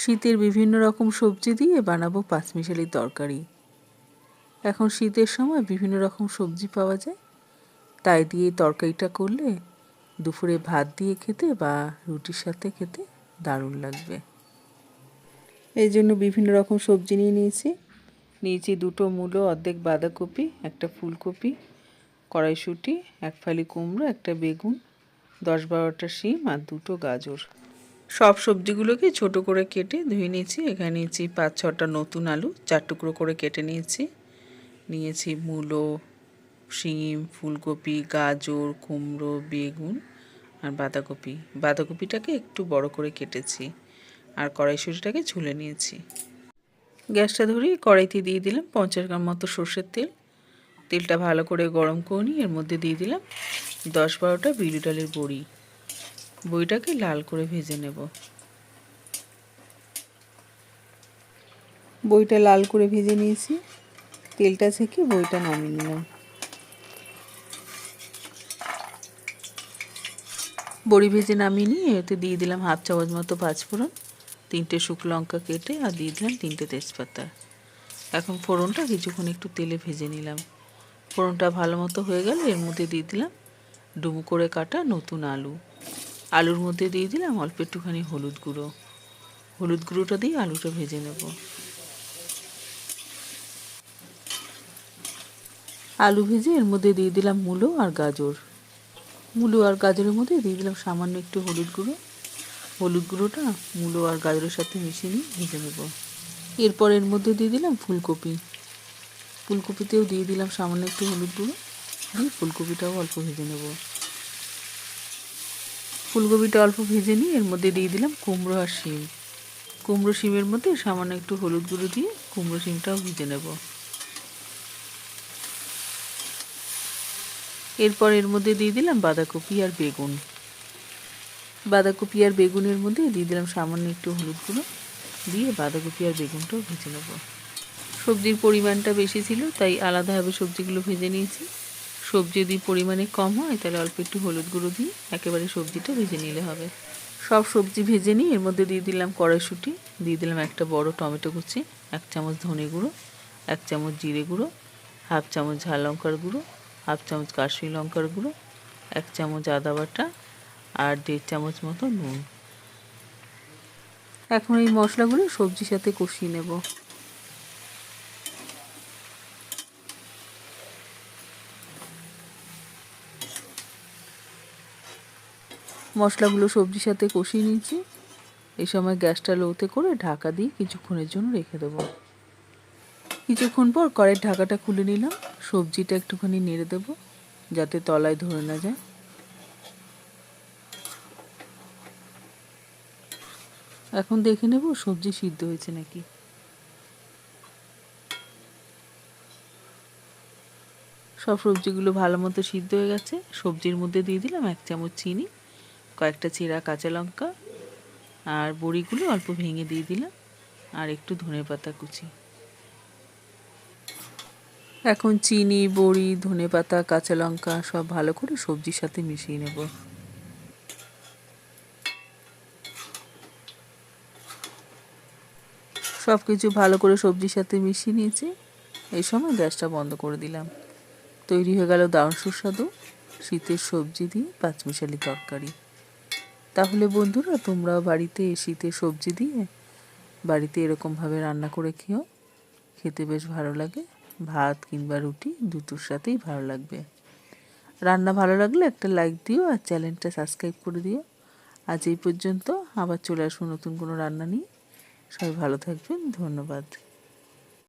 শীতের বিভিন্ন রকম সবজি দিয়ে বানাবো পাঁচমিশালি তরকারি। এখন শীতের সময় বিভিন্ন রকম সবজি পাওয়া যায়। তাই দিয়ে তরকারিটা করলে দুপুরে ভাত দিয়ে খেতে বা রুটির সাথে খেতে দারুণ লাগবে। এই জন্য বিভিন্ন রকম সবজি নিয়ে নিয়েছি। নিয়েছি দুটো মূলো, অর্ধেক বাঁধাকপি, একটা ফুলকপি, কড়াইশুঁটি, এক ফালি কুমড়ো, একটা বেগুন, দশ বারোটা শিম আর দুটো গাজর। সব সবজিগুলোকে ছোট করে কেটে ধুয়ে নিয়েছি। এখানে নিয়েছি পাঁচ ছটা নতুন আলু, চার টুকরো করে কেটে নিয়েছি। নিয়েছি মূলো, শিম, ফুলকপি, গাজর, কুমড়ো, বেগুন আর বাঁধাকপি। বাঁধাকপিটাকে একটু বড় করে কেটেছি আর কড়াইশুঁটিটাকে ঝুলে নিয়েছি। গ্যাসটা ধরিয়ে কড়াইতে দিয়ে দিলাম পঞ্চাশ গ্রাম মতো সর্ষের তেল। তেলটা ভালো করে গরম করে নিয়ে এর মধ্যে দিয়ে দিলাম দশ বারোটা বিউলি ডালের বড়ি। বইটাকে লাল করে ভেজে নেব। বইটা লাল করে ভেজে নিয়েছি। তেলটা ছেঁকে বইটা নামিয়ে নিলাম। বড়ি ভেজে নামিয়ে নিয়ে এতে দিয়ে দিলাম হাফ চামচ মতো পাঁচফোড়ন, তিনটে শুকনো লঙ্কা কেটে আর দিয়ে দিলাম তিনটে তেজপাতা। এখন ফোড়নটা কিছুক্ষণ একটু তেলে ভেজে নিলাম। ফোড়নটা ভালো মতো হয়ে গেলে এর মধ্যে দিয়ে দিলাম ডুমু করে কাটা নতুন আলু। আলুর মধ্যে দিয়ে দিলাম অল্প একটুখানি হলুদ গুঁড়ো। হলুদ গুঁড়োটা দিয়ে আলুটা ভেজে নেব। আলু ভেজে এর মধ্যে দিয়ে দিলাম মূলো আর গাজর। মূলো আর গাজরের মধ্যে দিয়ে দিলাম সামান্য একটু হলুদ গুঁড়ো। হলুদ গুঁড়োটা মূলো আর গাজরের সাথে মিশিয়ে নিয়ে ভেজে নেব। এরপর এর মধ্যে দিয়ে দিলাম ফুলকপি। ফুলকপিতেও দিয়ে দিলাম সামান্য একটু হলুদ গুঁড়ো। দিয়ে ফুলকপিটাও অল্প ভেজে নেব। ফুলকপিটা অল্প ভেজে নিয়ে এর মধ্যে দিয়ে দিলাম কুমড়ো আর শিম। কুমড়ো শিমের মধ্যে সামান্য একটু হলুদ গুঁড়ো দিয়ে কুমড়ো শিমটাও ভেজে নেব। এরপর এর মধ্যে দিয়ে দিলাম বাঁধাকপি আর বেগুন। বাঁধাকপি আর বেগুনের মধ্যে দিয়ে দিলাম সামান্য একটু হলুদ গুঁড়ো দিয়ে বাঁধাকপি আর বেগুনটাও ভেজে নেব। সবজির পরিমাণটা বেশি ছিল, তাই আলাদাভাবে সবজিগুলো ভেজে নিয়েছি। সবজি যদি পরিমাণে কম হয়, তাহলে অল্প একটু হলুদ গুঁড়ো দিয়ে একেবারে সবজিটা ভেজে নিলে হবে। সব সবজি ভেজে নিয়ে এর মধ্যে দিয়ে দিলাম কড়াইশুঁটি, দিয়ে দিলাম একটা বড় টমেটো কুচি, এক চামচ ধনে গুঁড়ো, এক চামচ জিরে গুঁড়ো, হাফ চামচ ঝাল লঙ্কার গুঁড়ো, হাফ চামচ কাশ্মীর লঙ্কার গুঁড়ো, এক চামচ আদা বাটা আর দেড় চামচ মতো নুন। এখন এই মশলাগুলো সবজির সাথে কষিয়ে নেব। মশলাগুলো সবজির সাথে কষিয়ে নিয়েছি। এই সময় গ্যাসটা লোতে করে ঢাকা দিয়ে কিছুক্ষণের জন্য রেখে দেবো। কিছুক্ষণ পর কড়াইয়ের ঢাকাটা খুলে নিলাম। সবজিটা একটুখানি নেড়ে দেবো, যাতে তলায় ধরে না যায়। এখন দেখে নেব সবজি সিদ্ধ হয়েছে নাকি। সব সবজিগুলো ভালো মতো সিদ্ধ হয়ে গেছে। সবজির মধ্যে দিয়ে দিলাম এক চামচ চিনি। কয়েকটা চিরা কাঁচা লঙ্কা আর বড়িগুলো অল্প ভেঙে দিয়ে দিলাম আর একটু ধনে পাতা কুচি। এখন চিনি, বড়ি, ধনে পাতা, কাঁচা লঙ্কা সব ভালো করে সবজির সাথে মিশিয়ে নেব। সব কিছু ভালো করে সবজির সাথে মিশিয়ে নিয়েছি। এই সময় গ্যাসটা বন্ধ করে দিলাম। তৈরি হয়ে গেল দারুণ সুস্বাদু শীতের সবজি দিয়ে পাঁচমিশালি তরকারি। তাহলে বন্ধুরা তোমরাও বাড়িতে শীতের সবজি দিয়ে বাড়িতে এরকমভাবে রান্না করে খেও। খেতে বেশ ভালো লাগে। ভাত কিংবা রুটি দুটোর সাথেই ভালো লাগবে। রান্না ভালো লাগলে একটা লাইক দিও আর চ্যানেলটা সাবস্ক্রাইব করে দিও। আজ এই পর্যন্ত আবার চলে আসব নতুন কোনো রান্না নিয়ে। সবাই ভালো থাকবেন। ধন্যবাদ।